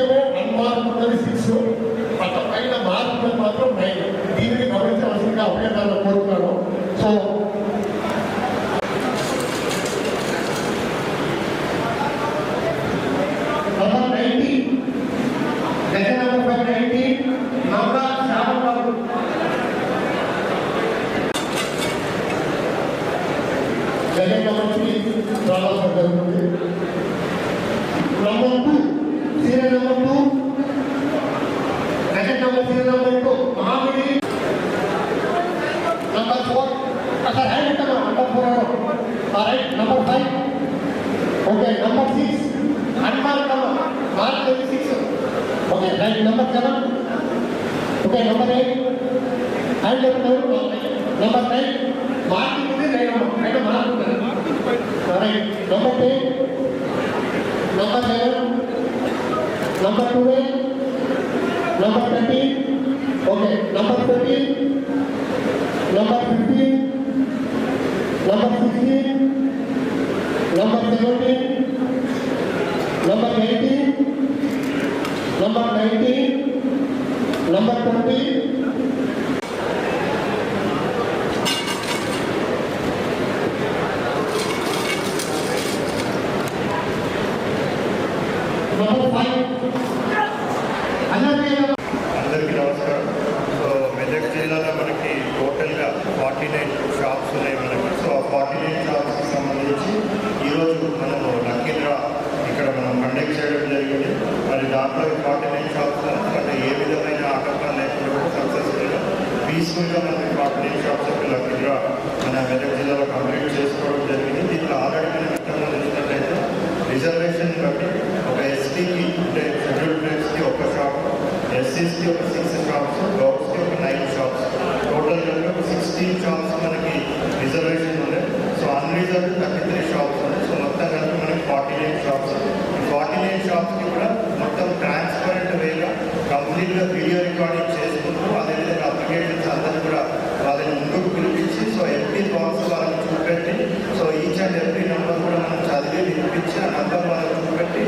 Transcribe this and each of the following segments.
ఏమో అన్మార్పున్నది సిక్స్ అట్లా పైన మార్పున్నది మాత్రం నైన్ దీనిని గమనించవలసిందిగా అభ్యర్థాలను కోరుతున్నాను. సో జగన్ మంత్రి Sir, hand it up, number four arrow. All right, number five. Okay, number six. Unmarked arrow. Mark twenty six. Okay, right, number seven. Okay, number eight. Hand it up, number nine. Mark it is right arrow. Right, mark it. All right, number ten. Number eleven. Number twelve. Number thirteen. Okay, number thirteen. 19, number 19, number 20, పీస్ఫుల్గా మనకి forty nine shops యొక్క మన మెదక్ జిల్లాలో complete చేసుకోవడం జరిగింది దీంట్లో already మనం ఇంతకుముందు చూసినట్లయితే రిజర్వేషన్ బట్టి ఒక ఎస్టీకి అంటే షెడ్యూల్ ట్రైబ్స్కి ఒక షాప్ ఎస్సీస్కి ఒక సిక్స్ షాప్స్ గౌడ్స్కి ఒక నైన్ షాప్స్ టోటల్ కలిపి ఒక సిక్స్టీన్ షాప్స్ మనకి రిజర్వేషన్ ఉన్నాయి so unreserved thirty three shops ఉన్నాయి సో మొత్తం కలిపి మనకి ఫార్టీ నైన్ షాప్స్ ఈ ఫార్టీ నైన్ షాప్స్కి కూడా మొత్తం ట్రాన్స్పరెంట్ వేగా కంప్లీట్గా వీడియో రికార్డింగ్ చేసి అదేవిధంగా అప్లికేషన్స్ అందరూ కూడా వాళ్ళని ముందుకు పిలిపించి సో ఎవ్రీ బాక్స్ వాళ్ళకి చూపెట్టి so each and every number కూడా మనం చదివి వినిపించి ఆ నెంబర్ వాళ్ళకి చూపెట్టి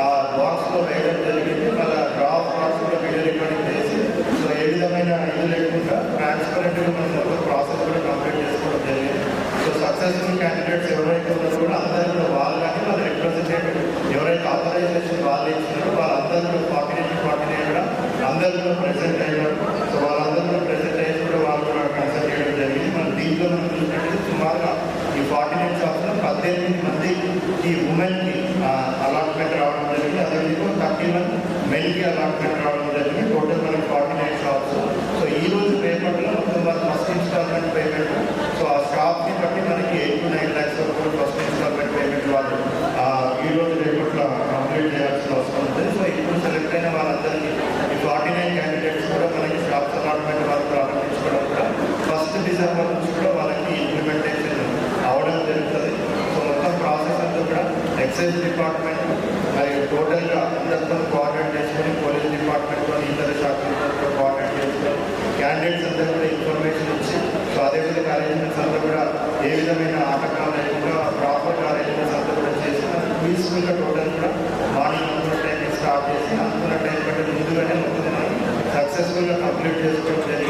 ఆ బాక్స్లో వేయడం జరిగింది వాళ్ళ డ్రాప్ బాక్స్ కూడా వీడియో రికార్డింగ్ చేసి సో ఏ విధమైన ఇది లేకుండా ట్రాన్స్పరెంట్గా మనం మొత్తం ప్రాసెస్ కూడా కంప్లీట్ చేసుకోవడం జరిగింది సో సక్సెస్ఫుల్ క్యాండిడేట్స్ ఎవరైతే ఉన్నారో కూడా అందరూ కూడా వాళ్ళు కానీ వాళ్ళ రిప్రజెంటేటివ్ ఎవరైతే ఆథరైజేషన్ వాళ్ళు ఇచ్చినారో వాళ్ళందరూ కూడా ఫార్టీ నైన్ ఫార్టీ నైన్ కూడా అందరూ ప్రజెంట్ ప్రెసెంట్ అయ్యారు. సో వాళ్ళందరూ ప్రజెంట్ ప్రెసెంట్ అయ్యి కూడా వాళ్ళు కూడా కన్సల్ట్ చేయడం జరిగింది. మన దీంట్లో మనం చూసినట్లయితే సుమారుగా ఈ ఫార్టీ నైన్ షాప్స్లో పద్దెనిమిది మంది ఈ ఉమెన్కి అలాట్మెంట్ రావడం జరిగింది. అదేవిధంగా థర్టీ వన్ మెన్కి అలాట్మెంట్ రావడం జరిగింది. టోటల్ మనకి ఫార్టీ నైన్ షాప్స్ సో ఈ రోజు పేమెంట్లో మొత్తం వాళ్ళు ఫస్ట్ ఇన్స్టాల్మెంట్ పేమెంట్ సో ఆ షాప్ని బట్టి మనకి ఎయిట్ టు నైన్ ల్యాక్స్ వరకు కూడా ఫస్ట్ ఇన్స్టాల్మెంట్ పేమెంట్ వాళ్ళు ఆ, ఈ రోజు రేపట్లో కంప్లీట్ చేయాల్సిన అవసరం ఉంది సో ఇప్పుడు సెలెక్ట్ అయిన వాళ్ళందరికీ ఈ ఫార్టీ నైన్ క్యాండిడేట్స్ కూడా మనకి షాప్స్ అలాట్మెంట్ వాళ్ళు ప్రారంభించుకోవడం కూడా ఫస్ట్ డిసెంబర్ నుంచి కూడా వాళ్ళకి ఇంప్లిమెంటేషన్ అవడం జరుగుతుంది సో మొత్తం ప్రాసెస్ అంతా కూడా ఎక్సైజ్ డిపార్ట్మెంట్ మరి టోటల్గా అందరితో కోఆర్డినేట్ చేసుకొని పోలీస్ డిపార్ట్మెంట్తో ఇతర శాఖలతో కోఆర్డినేట్ చేసుకొని క్యాండిడేట్స్ అందరూ కూడా ఇన్ఫర్మేషన్ ఇచ్చి సో అదేవిధంగా అరేంజ్మెంట్స్ అంతా కూడా ఏ విధమైన ఆటకాలు లేకుండా ప్రాపర్గా అరేంజ్మెంట్స్ అంతా కూడా చేసి పీస్ఫుల్గా టోటల్ కూడా మార్నింగ్ అనుకున్న టైంకి స్టార్ట్ చేసి అనుకున్న టైం కంటే ముందుగానే మొత్తం మనం సక్సెస్ఫుల్గా కంప్లీట్ చేసుకోవడం జరిగింది.